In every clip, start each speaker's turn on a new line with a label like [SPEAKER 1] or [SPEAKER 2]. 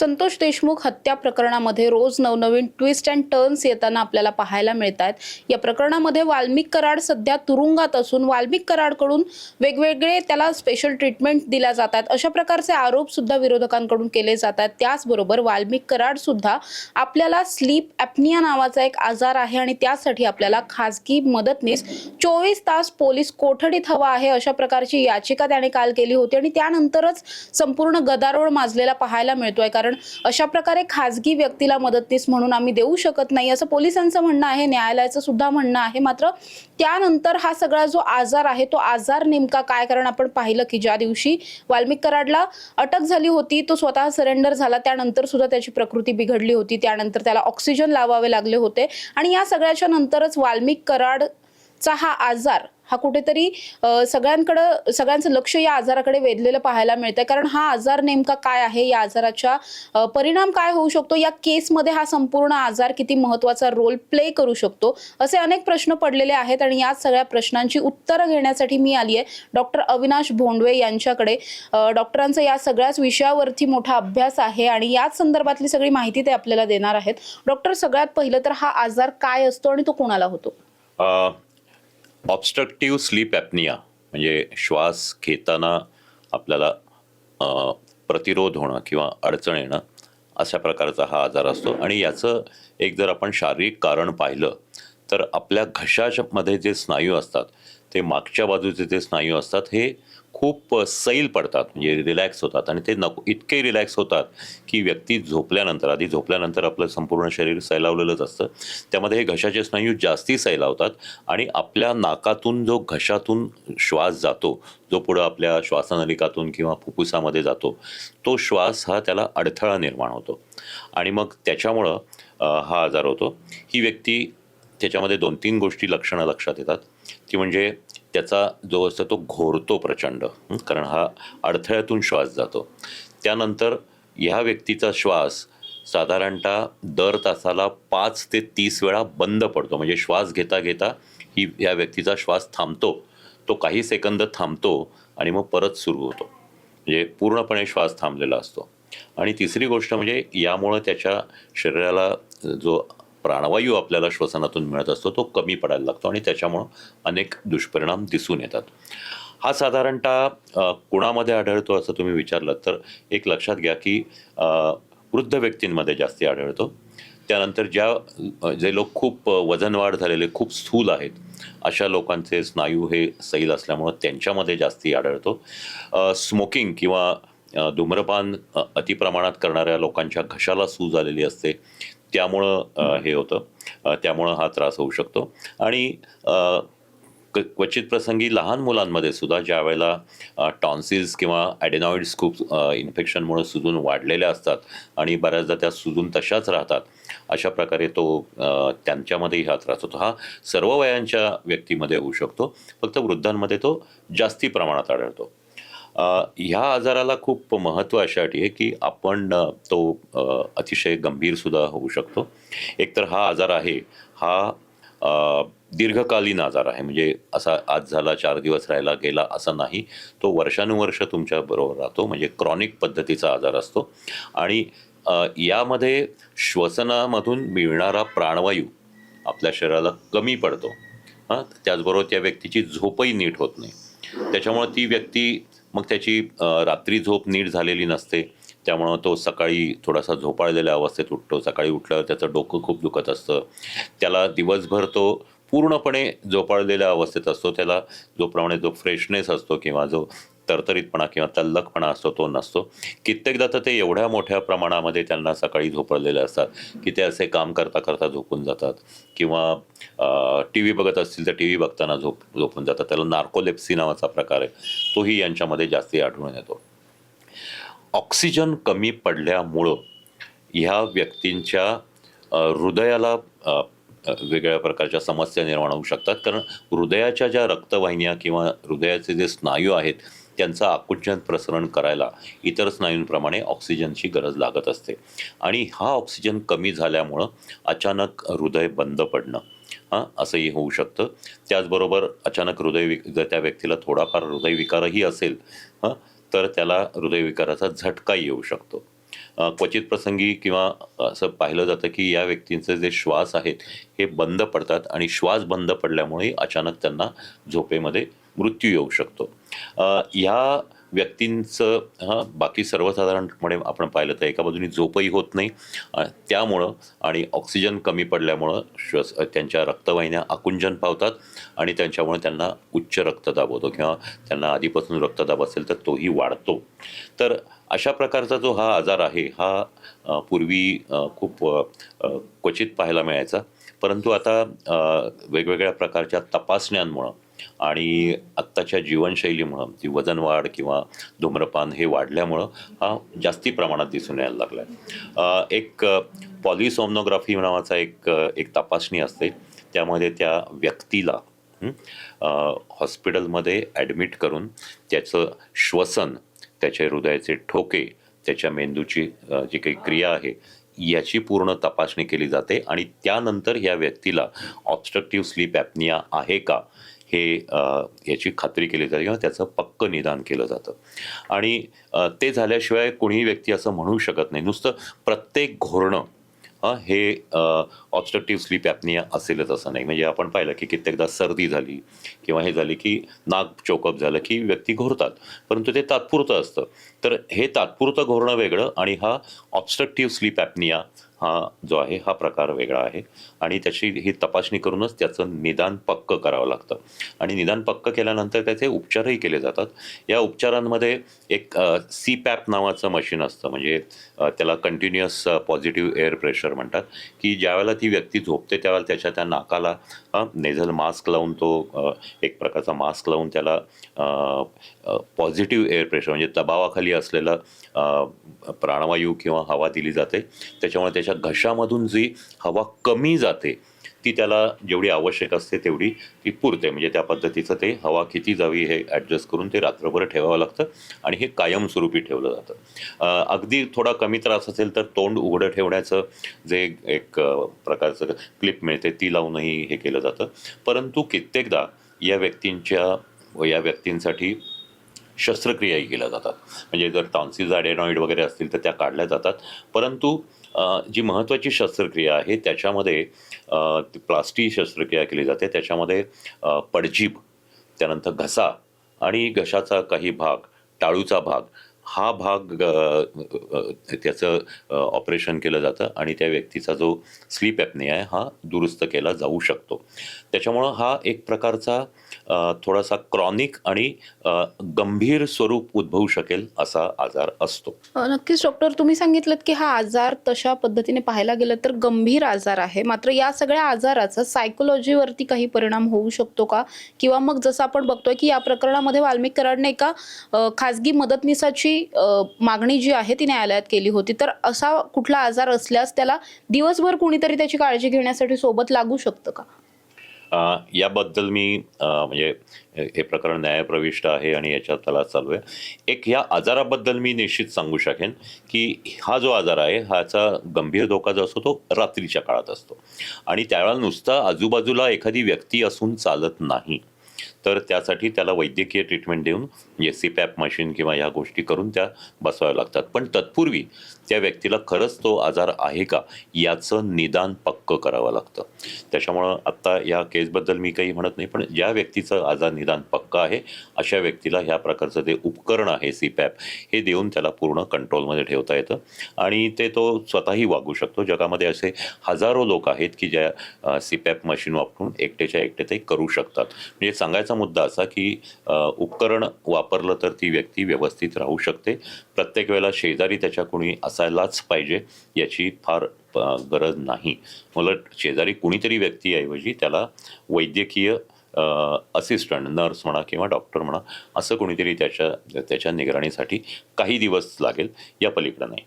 [SPEAKER 1] संतोष देशमुख हत्या प्रकरणामध्ये रोज नवनवीन ट्विस्ट अँड टर्न्स येताना आपल्याला पाहायला मिळत आहेत या प्रकरणामध्ये वाल्मिक कराड सध्या तुरुंगात असून वाल्मिक कराडकडून वेगवेगळे त्याला स्पेशल ट्रीटमेंट दिल्या जात आहेत अशा प्रकारचे आरोप सुद्धा विरोधकांकडून केले जात आहेत त्याचबरोबर वाल्मिक कराड सुद्धा आपल्याला स्लीप ॲपनिया नावाचा एक आजार आहे आणि त्यासाठी आपल्याला खासगी मदतनीस चोवीस तास पोलीस कोठडीत हवा आहे अशा प्रकारची याचिका त्याने काल केली होती आणि त्यानंतरच संपूर्ण गदारोळ माजलेला पाहायला मिळतोय. कारण अशा प्रकारे खाजगी व्यक्तीला मदतनीस म्हणून आम्ही देऊ शकत नाही असं पोलिसांचं म्हणणं आहे न्यायालयाचं सुद्धा म्हणणं आहे. मात्र त्यानंतर हा सगळा जो आजार आहे तो आजार नेमका काय? कारण आपण पाहिलं की ज्या दिवशी वाल्मिक कराडला अटक झाली होती तो स्वतः सरेंडर झाला. त्यानंतर सुद्धा त्याची प्रकृती बिघडली होती. त्यानंतर त्याला ऑक्सिजन लावावे लागले होते. आणि या सगळ्याच्या नंतरच वाल्मिक कराडचा हा आजार हा कुठेतरी सगळ्यांकडं सगळ्यांचं लक्ष या आजाराकडे वेधलेलं पाहायला मिळतंय. कारण हा आजार नेमका काय आहे? या आजाराच्या परिणाम काय होऊ शकतो? या केसमध्ये हा संपूर्ण आजार किती महत्त्वाचा रोल प्ले करू शकतो? असे अनेक प्रश्न पडलेले आहेत आणि या सगळ्या प्रश्नांची उत्तरं घेण्यासाठी मी आली आहे. डॉक्टर अविनाश भोंडवे यांच्याकडे डॉक्टरांचा या सगळ्याच विषयावरती मोठा अभ्यास आहे आणि याच संदर्भातली सगळी माहिती ते आपल्याला देणार आहेत. डॉक्टर सगळ्यात पहिलं तर हा आजार काय असतो आणि तो कोणाला होतो?
[SPEAKER 2] ऑबस्ट्रक्टिव्ह स्लीप ॲपनिया म्हणजे श्वास घेताना आपल्याला प्रतिरोध होणं किंवा अडचण येणं अशा प्रकारचा हा आजार असतो. आणि याचं एक जर आपण शारीरिक कारण पाहिलं तर आपल्या घशामध्ये जे स्नायू असतात ते मागच्या बाजूचे जे स्नायू असतात हे खूप सैल पडतात म्हणजे रिलॅक्स होतात आणि ते नको इतके रिलॅक्स होतात की व्यक्ती झोपल्यानंतर आधी झोपल्यानंतर आपलं संपूर्ण शरीर सैलावलेलंच असतं. त्यामध्ये हे घशाचे स्नायू जास्ती सैलावतात आणि आपल्या नाकातून जो घशातून श्वास जातो जो पुढं आपल्या श्वासनलिकातून किंवा फुफ्फुसामध्ये जातो तो श्वास हा त्याला अडथळा निर्माण होतो. आणि मग त्याच्यामुळं हा आजार होतो. ही व्यक्ती त्याच्यामध्ये दोन तीन गोष्टी लक्षणं लक्षात येतात. ती म्हणजे त्याचा जो असतो तो घोरतो प्रचंड कारण हा अडथळ्यातून श्वास जातो. त्यानंतर ह्या व्यक्तीचा श्वास साधारणतः दर तासाला पाच ते तीस वेळा बंद पडतो. म्हणजे श्वास घेता घेता ही या व्यक्तीचा श्वास थांबतो. तो काही सेकंद थांबतो आणि मग परत सुरू होतो. म्हणजे पूर्णपणे श्वास थांबलेला असतो. आणि तिसरी गोष्ट म्हणजे यामुळं त्याच्या शरीराला जो प्राणवायू आपल्याला श्वसनातून मिळत असतो तो कमी पडायला लागतो आणि त्याच्यामुळं अनेक दुष्परिणाम दिसून येतात. हा साधारणतः कुणामध्ये आढळतो असं तुम्ही विचारलं तर एक लक्षात घ्या की वृद्ध व्यक्तींमध्ये जास्ती आढळतो. त्यानंतर ज्या जे लोक खूप वजनवाढ झालेले खूप स्थूल आहेत अशा लोकांचे स्नायू हे सैल असल्यामुळं त्यांच्यामध्ये जास्ती आढळतो. स्मोकिंग किंवा धूम्रपान अतिप्रमाणात करणाऱ्या लोकांच्या घशाला सूज आलेली असते. त्यामुळं हे होतं. त्यामुळं हा त्रास होऊ शकतो. आणि क- क्वचित प्रसंगी लहान मुलांमध्ये सुद्धा ज्या वेळेला टॉन्सिल्स किंवा ॲडेनॉइड्स खूप इन्फेक्शनमुळे सुजून वाढलेल्या असतात आणि बऱ्याचदा त्या सुजून तशाच राहतात अशा प्रकारे तो त्यांच्यामध्येही हा त्रास होतो. हा सर्व वयांच्या व्यक्तीमध्ये होऊ शकतो. फक्त वृद्धांमध्ये तो जास्ती प्रमाणात आढळतो. ह्या आजाराला खूप महत्त्व अशासाठी आहे की आपण तो अतिशय गंभीरसुद्धा होऊ शकतो. एकतर हा आजार आहे हा दीर्घकालीन आजार आहे. म्हणजे असा आज झाला चार दिवस राहिला गेला असं नाही. तो वर्षानुवर्ष तुमच्या बरोबर राहतो. म्हणजे क्रॉनिक पद्धतीचा आजार असतो. आणि यामध्ये श्वसनामधून मिळणारा प्राणवायू आपल्या शरीराला कमी पडतो. हां त्याचबरोबर त्या व्यक्तीची झोपही नीट होत नाही. त्याच्यामुळं ती व्यक्ती मग त्याची रात्री झोप नीट झालेली नसते. त्यामुळं तो सकाळी थोडासा झोपाळलेल्या अवस्थेत उठतो. सकाळी उठल्यावर त्याचं डोकं खूप दुखत असतं. त्याला दिवसभर तो पूर्णपणे झोपाळलेल्या अवस्थेत असतो. त्याला जोप्रमाणे जो फ्रेशनेस असतो किंवा जो तरतरीतपणा किंवा तल्लखपणा असतो तो नसतो. कित्येकदा तर ते एवढ्या मोठ्या प्रमाणामध्ये त्यांना सकाळी झोपडलेले असतात की ते असे काम करता करता झोपून जातात. किंवा टी व्ही बघत असतील तर टी व्ही बघताना झोप झोपून जातात. त्याला नार्कोलेप्सी नावाचा प्रकार आहे. तोही यांच्यामध्ये जास्ती आढळून येतो. ऑक्सिजन कमी पडल्यामुळं ह्या व्यक्तींच्या हृदयाला वेगळ्या प्रकारच्या समस्या निर्माण होऊ शकतात. कारण हृदयाच्या ज्या रक्तवाहिन्या किंवा हृदयाचे जे स्नायू आहेत त्यांचं आकुंचन प्रसरण करायला इतर स्नायूंप्रमाणे ऑक्सिजनची गरज लागत असते. आणि हा ऑक्सिजन कमी झाल्यामुळं अचानक हृदय बंद पडणं हां असंही होऊ शकतं. त्याचबरोबर अचानक हृदयविक जर त्या व्यक्तीला थोडाफार हृदयविकारही असेल हां तर त्याला हृदयविकाराचा झटकाही येऊ शकतो. क्वचित प्रसंगी किंवा असं पाहिलं जातं की या व्यक्तींचे जे श्वास आहेत हे बंद पडतात आणि श्वास बंद पडल्यामुळे अचानक त्यांना झोपेमध्ये मृत्यू येऊ शकतो. ह्या व्यक्तींचं हां बाकी सर्वसाधारणपणे आपण पाहिलं तर एका बाजूनी झोपही होत नाही. त्यामुळं आणि ऑक्सिजन कमी पडल्यामुळं श्वस त्यांच्या रक्तवाहिन्या आकुंजन पावतात आणि त्यांच्यामुळे त्यांना उच्च रक्तदाब होतो किंवा त्यांना आधीपासून रक्तदाब असेल तर तोही वाढतो. तर अशा प्रकारचा जो हा आजार आहे हा पूर्वी खूप क्वचित पाहायला मिळायचा. परंतु आता वेगवेगळ्या प्रकारच्या तपासण्यांमुळं आणि आत्ताच्या जीवनशैलीमुळं ती वजन वाढ किंवा धूम्रपान हे वाढल्यामुळं हा जास्ती प्रमाणात दिसून यायला लागला आहे एक पॉलिसोमनोग्राफी नावाचा एक एक तपासणी असते. त्यामध्ये त्या व्यक्तीला हॉस्पिटलमध्ये ॲडमिट करून त्याचं श्वसन त्याच्या हृदयाचे ठोके त्याच्या मेंदूची जी काही क्रिया आहे याची पूर्ण तपासणी केली जाते. आणि त्यानंतर या व्यक्तीला ऑब्स्ट्रक्टिव्ह स्लीप ॲपनिया आहे का? हे याची खात्री केली जाते किंवा त्याचं पक्क निदान केलं जातं. आणि ते झाल्याशिवाय कोणीही व्यक्ती असं म्हणू शकत नाही. नुसतं प्रत्येक घोरणं हे ऑब्स्ट्रक्टिव्ह स्लीप ॲपनिया असेलच असं नाही. म्हणजे आपण पाहिलं की कित्येकदा सर्दी झाली किंवा हे झाली की नाक चोकअप झालं की व्यक्ती घोरतात. परंतु ते तात्पुरतं असतं. तर हे तात्पुरतं घोरणं वेगळं आणि हा ऑब्स्ट्रक्टिव्ह स्लीप ॲपनिया हा जो आहे हा प्रकार वेगळा आहे. आणि त्याची ही तपासणी करूनच त्याचं निदान पक्क करावं लागतं. आणि निदान पक्क केल्यानंतर त्याचे उपचारही केले जातात. या उपचारांमध्ये एक सी पॅप नावाचं मशीन असतं. म्हणजे त्याला कंटिन्युअस पॉझिटिव्ह एअर प्रेशर म्हणतात. की ज्यावेळेला ती व्यक्ती झोपते त्यावेळेला त्याच्या त्या नाकाला नेझल मास्क लावून तो एक प्रकारचा मास्क लावून त्याला पॉझिटिव्ह एअर प्रेशर म्हणजे दबावाखाली असलेलं प्राणवायू किंवा हवा दिली जाते. त्याच्यामुळे त्याच्या घशामधून जी हवा कमी जाते ती त्याला जेवढी आवश्यक असते तेवढी ती पुरते. म्हणजे त्या पद्धतीचं ते हवा किती जावी हे ॲडजस्ट करून ते रात्रभर ठेवावं लागतं आणि हे कायमस्वरूपी ठेवलं जातं. अगदी थोडा कमी त्रास असेल तर तोंड उघडं ठेवण्याचं जे एक प्रकारचं क्लिप मिळते ती लावूनही हे केलं जातं. परंतु कित्येकदा या व्यक्तींच्या या व्यक्तींसाठी शस्त्रक्रियाही केल्या जातात. म्हणजे जर टॉन्सिस ॲडेनॉइड वगैरे असतील तर त्या काढल्या जातात. परंतु जी महत्त्वाची शस्त्रक्रिया आहे त्याच्यामध्ये प्लास्टिक प्लास्टी शस्त्रक्रिया केली जाते. त्याच्यामध्ये पडजीब त्यानंतर घसा आणि घशाचा काही भाग टाळूचा भाग हा भाग त्याचं ऑपरेशन केलं जातं आणि त्या व्यक्तीचा जो स्लीप ॲपने आहे हा दुरुस्त केला जाऊ शकतो. त्याच्यामुळं हा एक प्रकारचा थोडासा क्रॉनिक आणि गंभीर स्वरूप उद्भवू शकेल असा आजार असतो.
[SPEAKER 1] नक्कीच डॉक्टर तुम्ही सांगितलं की हा आजार तशा पद्धतीने पाहायला गेलं तर गंभीर आजार आहे. मात्र या सगळ्या आजाराचा सायकोलॉजीवरती काही परिणाम होऊ शकतो का? किंवा मग जसं आपण बघतोय की या प्रकरणामध्ये वाल्मिक कराडने एका खाजगी मदतनीसाची मागणी जी आहे ती न्यायालयात केली होती. तर असा कुठला आजार असल्यास त्याला दिवसभर कुणीतरी त्याची काळजी घेण्यासाठी सोबत लागू शकतं का?
[SPEAKER 2] याबद्दल मी म्हणजे हे हे प्रकरण न्यायप्रविष्ट आहे आणि याच्यात त्याला चालू आहे. एक ह्या आजाराबद्दल मी निश्चित सांगू शकेन की हा जो आजार आहे ह्याचा गंभीर धोका जो असतो तो रात्रीच्या काळात असतो. आणि त्यावेळेला नुसता आजूबाजूला एखादी व्यक्ती असून चालत नाही. तर त्यासाठी त्याला वैद्यकीय ट्रीटमेंट देऊन म्हणजे सी पॅप मशीन किंवा ह्या गोष्टी करून त्या बसवाव्या लागतात. पण तत्पूर्वी त्या व्यक्तीला खरंच तो आजार आहे का याचं निदान पक्क करावं लागतं. त्याच्यामुळं आत्ता या केसबद्दल मी काही म्हणत नाही पण ज्या व्यक्तीचं आजार निदान पक्क आहे अशा व्यक्तीला ह्या प्रकारचं जे उपकरण आहे सी पॅप हे देऊन त्याला पूर्ण कंट्रोलमध्ये ठेवता येतं. आणि ते तो स्वतःही वागू शकतो. जगामध्ये असे हजारो लोक आहेत की ज्या सी पॅप मशीन वापरून एकटेच्या एकटे ते करू शकतात. म्हणजे सांगायचा मुद्दा असा की उपकरण वापरलं तर ती व्यक्ती व्यवस्थित राहू शकते. प्रत्येक वेळेला शेजारी त्याच्या कोणी असायलाच पाहिजे याची फार गरज नाही. उलट शेजारी कुणीतरी व्यक्तीऐवजी त्याला वैद्यकीय असिस्टंट नर्स म्हणा किंवा डॉक्टर म्हणा असं कोणीतरी त्याच्या त्याच्या निगराणीसाठी काही दिवस लागेल या पलीकडं नाही.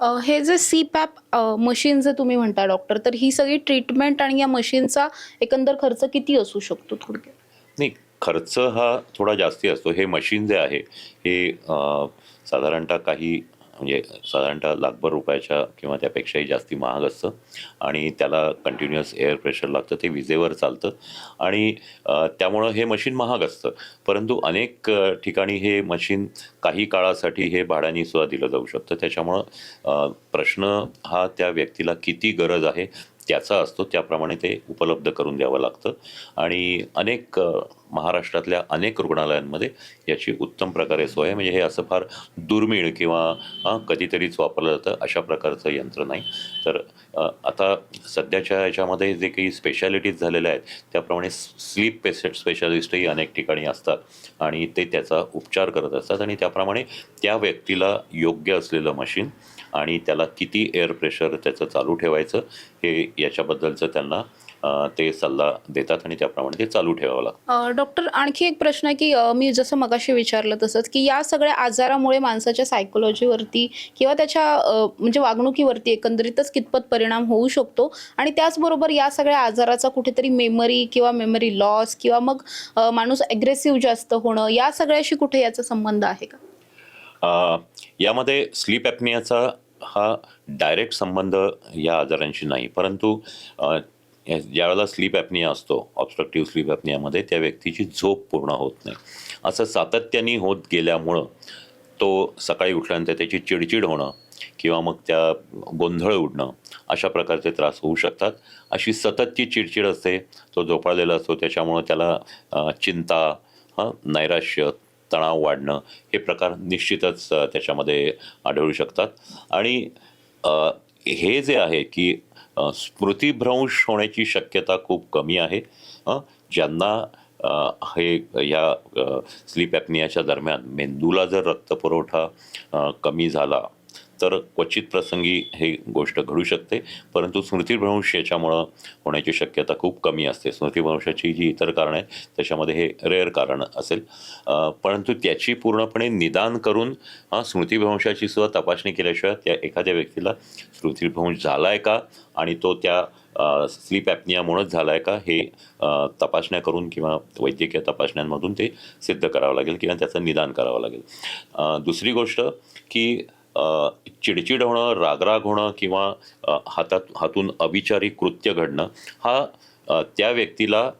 [SPEAKER 1] हे जे सी पॅप मशीन जे तुम्ही म्हणता डॉक्टर तर ही सगळी ट्रीटमेंट आणि या मशीनचा एकंदर खर्च किती असू शकतो थोडक्यात?
[SPEAKER 2] नाही खर्च हा थोडा जास्ती असतो. हे मशीन जे आहे हे साधारणतः काही म्हणजे साधारणतः लाखभर रुपयाच्या किंवा त्यापेक्षाही जास्ती महाग असतं आणि त्याला कंटिन्युअस एअर प्रेशर लागतं ते विजेवर चालतं आणि त्यामुळं हे मशीन महाग असतं. परंतु अनेक ठिकाणी हे मशीन काही काळासाठी हे भाड्याने सुद्धा दिलं जाऊ शकतं. त्याच्यामुळं प्रश्न हा त्या व्यक्तीला किती गरज आहे त्याचा असतो त्याप्रमाणे ते उपलब्ध करून द्यावं लागतं. आणि अनेक महाराष्ट्रातल्या अनेक रुग्णालयांमध्ये याची उत्तम प्रकारे सोय आहे. म्हणजे हे असं फार दुर्मिळ किंवा कधीतरीच वापरलं जातं अशा प्रकारचं यंत्र नाही. तर आता सध्याच्या याच्यामध्ये जे काही स्पेशालिटीज झालेल्या आहेत त्याप्रमाणे स्लीप पेशंट स्पेशालिस्टही अनेक ठिकाणी असतात. आणि ते त्याचा उपचार करत असतात. आणि त्याप्रमाणे त्या व्यक्तीला योग्य असलेलं मशीन आणि त्याला किती एअर प्रेशर त्याचं चालू ठेवायचं हे याच्याबद्दलचं त्यांना ते सल्ला देतात आणि त्याप्रमाणे ते चालू ठेवावं लागतं.
[SPEAKER 1] डॉक्टर आणखी एक प्रश्न आहे की मी जसं मगाशी विचारलं तसंच की या सगळ्या आजारामुळे माणसाच्या सायकोलॉजीवरती किंवा त्याच्या म्हणजे वागणुकीवरती एकंदरीतच कितपत परिणाम होऊ शकतो? आणि त्याचबरोबर या सगळ्या आजाराचा कुठेतरी मेमरी किंवा मेमरी लॉस किंवा मग माणूस ॲग्रेसिव्ह जास्त होणं या सगळ्याशी कुठे याचा संबंध आहे का?
[SPEAKER 2] यामध्ये स्लीप ॲपनियाचा हा डायरेक्ट संबंध या आजारांशी नाही. परंतु ज्यावेळेला स्लीप ॲपनिया असतो ऑब्स्ट्रक्टिव्ह स्लीप ॲपनियामध्ये त्या व्यक्तीची झोप पूर्ण होत नाही. असं सातत्याने होत गेल्यामुळं तो सकाळी उठल्यानंतर त्याची चिडचिड होणं किंवा मग त्या गोंधळ उडणं अशा प्रकारचे त्रास होऊ शकतात. अशी सततची चिडचिड असते तो झोपाळलेला असतो त्याच्यामुळं त्याला चिंता हां नैराश्य तणाव वाढणं हे प्रकार निश्चितच त्याच्यामध्ये आढळू शकतात. आणि हे जे आहे की स्मृतिभ्रंश होण्याची शक्यता खूप कमी आहे. ज्यांना हे या स्लीप ॲपनियाच्या दरम्यान मेंदूला जर रक्तपुरवठा कमी झाला तर क्वचित प्रसंगी हे गोष्ट घडू शकते. परंतु स्मृतिभ्रंश याच्यामुळं होण्याची शक्यता खूप कमी असते. स्मृतिभ्रंशाची जी इतर कारणं आहेत त्याच्यामध्ये हे रेअर कारण असेल. परंतु त्याची पूर्णपणे निदान करून अ, स्मृतिभ्रंशाची सुद्धा तपासणी केल्याशिवाय त्या एखाद्या व्यक्तीला स्मृतिभ्रंश झाला आहे का? आणि तो त्या स्लीप ॲपनियामुळंच झाला आहे का? हे तपासण्या करून किंवा वैद्यकीय तपासण्यांमधून ते सिद्ध करावं लागेल किंवा त्याचं निदान करावं लागेल. दुसरी गोष्ट की चिडचिड होणं रागराग होणं किंवा हातात हातून अविचारी कृत्य घडणं हा त्या व्यक्तीला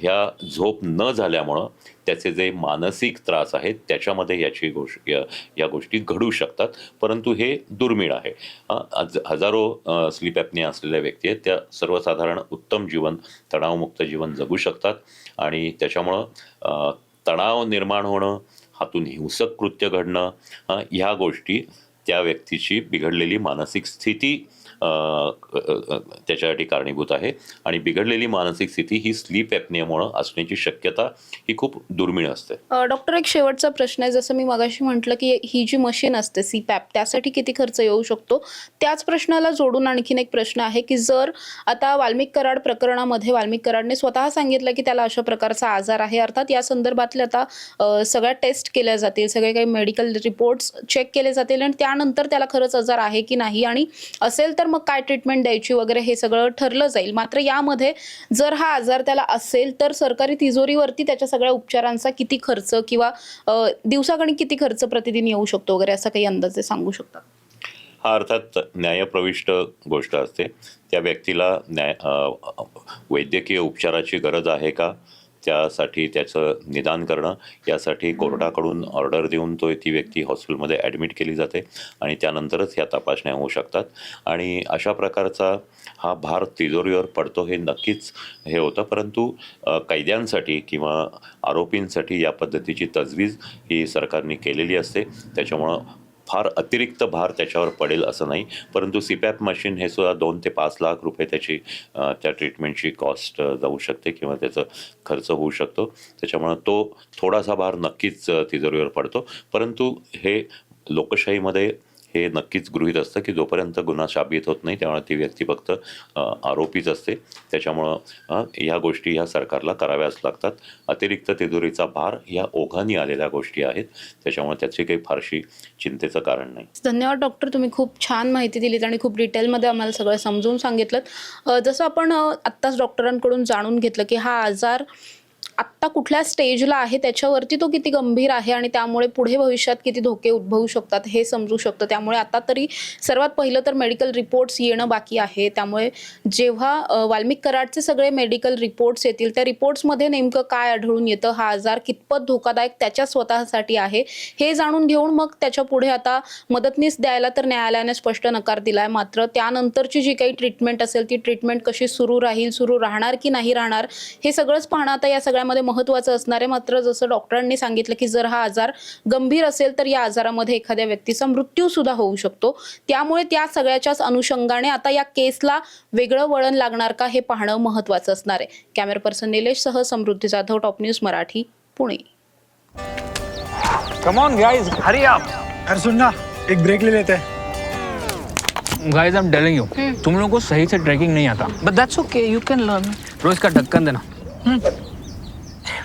[SPEAKER 2] ह्या झोप न झाल्यामुळं त्याचे जे मानसिक त्रास आहेत त्याच्यामध्ये याची गोष या या गोष्टी घडू शकतात. परंतु हे दुर्मिळ आहे. आज हजारो स्लीप ॲपने असलेल्या व्यक्ती आहेत. त्या सर्वसाधारण उत्तम जीवन तणावमुक्त जीवन जगू शकतात. आणि त्याच्यामुळं तणाव निर्माण होणं हातून हिंसक कृत्य घडणं ह्या गोष्टी त्या व्यक्तीची बिघडलेली मानसिक स्थिती त्याच्यासाठी कारणीभूत आहे. आणि बिघडलेली मानसिक स्थिती ही स्लीप ॲपनियामुळं असण्याची शक्यता ही खूप दुर्मिळ असते.
[SPEAKER 1] डॉक्टर एक शेवटचा प्रश्न आहे. जसं मी मगाशी म्हटलं की ही जी मशीन असते सी पॅप त्यासाठी किती खर्च येऊ शकतो? त्याच प्रश्नाला जोडून आणखीन एक प्रश्न आहे की जर आता वाल्मिक कराड प्रकरणामध्ये वाल्मिक कराडने स्वतः सांगितलं की त्याला अशा प्रकारचा आजार आहे अर्थात या संदर्भातले आता सगळ्या टेस्ट केल्या जातील सगळे काही मेडिकल रिपोर्ट्स चेक केले जातील आणि त्यानंतर त्याला खरंच आजार आहे की नाही? आणि असेल तर मग काय ट्रीटमेंट द्यायची वगैरे हे सगळं ठरलं जाईल. मात्र यामध्ये जर हा आजार त्याला असेल तर सरकारी तिजोरीवरती त्याच्या सगळ्या उपचारांचा किती खर्च किंवा दिवसागणिक किती खर्च प्रतिदिन येऊ शकतो वगैरे असा काही अंदाजे सांगू शकता?
[SPEAKER 2] हा अर्थात न्यायप्रविष्ट गोष्ट असते. त्या व्यक्तीला न्याय वैद्यकीय उपचाराची गरज आहे का? त्यासाठी त्याचं निदान करणं यासाठी कोर्टाकडून ऑर्डर देऊन तो ती व्यक्ती हॉस्पिटलमध्ये ॲडमिट केली जाते आणि त्यानंतरच ह्या तपासण्या होऊ शकतात. आणि अशा प्रकारचा हा भार तिजोरीवर पडतो हे नक्कीच हे होतं. परंतु कैद्यांसाठी किंवा आरोपींसाठी या पद्धतीची तजवीज ही सरकारने केलेली असते. त्याच्यामुळं फार अतिरिक्त भार त्याच्यावर पडेल असं नाही. परंतु सीपॅप मशीन हे सुद्धा दोन ते पाच लाख रुपये त्याची त्या ट्रीटमेंटची कॉस्ट जाऊ शकते किंवा त्याचं खर्च होऊ शकतो. त्याच्यामुळं तो थोडासा भार नक्कीच तिजोरीवर पडतो. परंतु हे लोकशाहीमध्ये हे नक्कीच गृहीत असतं की जोपर्यंत गुन्हा साबित होत नाही त्यामुळे ती व्यक्ती फक्त आरोपीच असते. त्याच्यामुळं ह्या गोष्टी ह्या सरकारला कराव्याच लागतात. अतिरिक्त तिजोरीचा भार ह्या ओघानी आलेल्या गोष्टी आहेत. त्याच्यामुळे त्याची काही फारशी चिंतेचं कारण नाही.
[SPEAKER 1] धन्यवाद डॉक्टर तुम्ही खूप छान माहिती दिलीत आणि खूप डिटेलमध्ये आम्हाला सगळं समजून सांगितलं जसं आपण आत्ताच डॉक्टरांकडून जाणून घेतलं की हा आजार आत्ता कुठल्या स्टेजला आहे त्याच्यावरती तो किती गंभीर आहे आणि त्यामुळे पुढे भविष्यात किती धोके उद्भवू शकतात हे समजू शकतं. त्यामुळे आता तरी सर्वात पहिलं तर मेडिकल रिपोर्ट्स येणं बाकी आहे. त्यामुळे जेव्हा वाल्मिक कराडचे सगळे मेडिकल रिपोर्ट्स येतील त्या रिपोर्ट्समध्ये नेमकं काय आढळून येतं? हा आजार कितपत धोकादायक त्याच्या स्वतःसाठी आहे हे जाणून घेऊन मग त्याच्या पुढे आता मदतनीस द्यायला तर न्यायालयाने स्पष्ट नकार दिलाय. मात्र त्यानंतरची जी काही ट्रीटमेंट असेल ती ट्रीटमेंट कशी सुरू राहील सुरू राहणार की नाही राहणार हे सगळंच पाहणं आता या सगळ्या सगळ्यामध्ये महत्त्वाचं असणार आहे मात्र जसं डॉक्टरांनी सांगितलं की जर हा आजार गंभीर असेल तर या आजारामध्ये एखाद्या व्यक्तीचा मृत्यू सुद्धा होऊ शकतो. त्यामुळे त्या सगळ्याच्याच अनुषंगाने आता या केसला वेगळं वळण लागणार का हे पाहणं महत्त्वाचं असणार आहे. Camera person निलेशसह Samruddhi Jadhav top news Marathi Pune.
[SPEAKER 3] Come on guys hurry up
[SPEAKER 4] अरे सुन ना एक ब्रेक ले लेते. हैं
[SPEAKER 3] guys I am telling you तुम लोगों को सही से ट्रैकिंग नहीं आता. But that's okay you can learn रोज का ढक्कन देना.